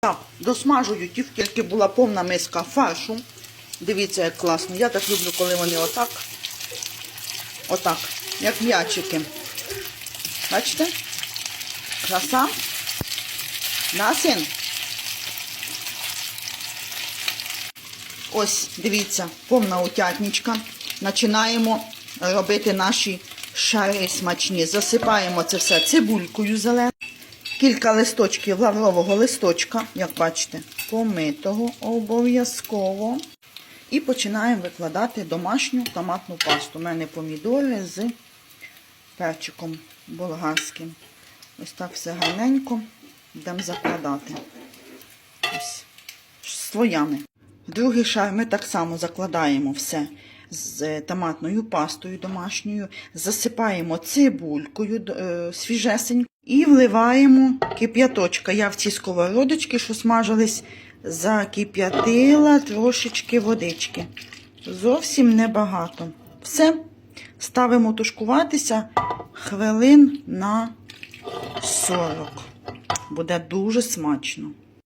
Так, досмажую ті, тільки була повна миска фаршу. Дивіться, як класно. Я так люблю, коли вони отак. Отак, як м'ячики. Бачите? Краса. На? Ось, дивіться, повна утятничка. Починаємо робити наші шари смачні. Засипаємо це все цибулькою зеленою. Кілька листочків лаврового листочка, як бачите, помитого обов'язково. І починаємо викладати домашню томатну пасту. У мене помідори з перчиком болгарським. Ось так все гарненько будемо закладати. Ось слоями. Другий шар ми так само закладаємо все з е, томатною пастою домашньою, засипаємо цибулькою е, свіжесенькою і вливаємо кип'яточка. Я в ці сковородочки, що смажились, закип'ятила трошечки водички. Зовсім небагато. Все. Ставимо тушкуватися хвилин на 40. Буде дуже смачно.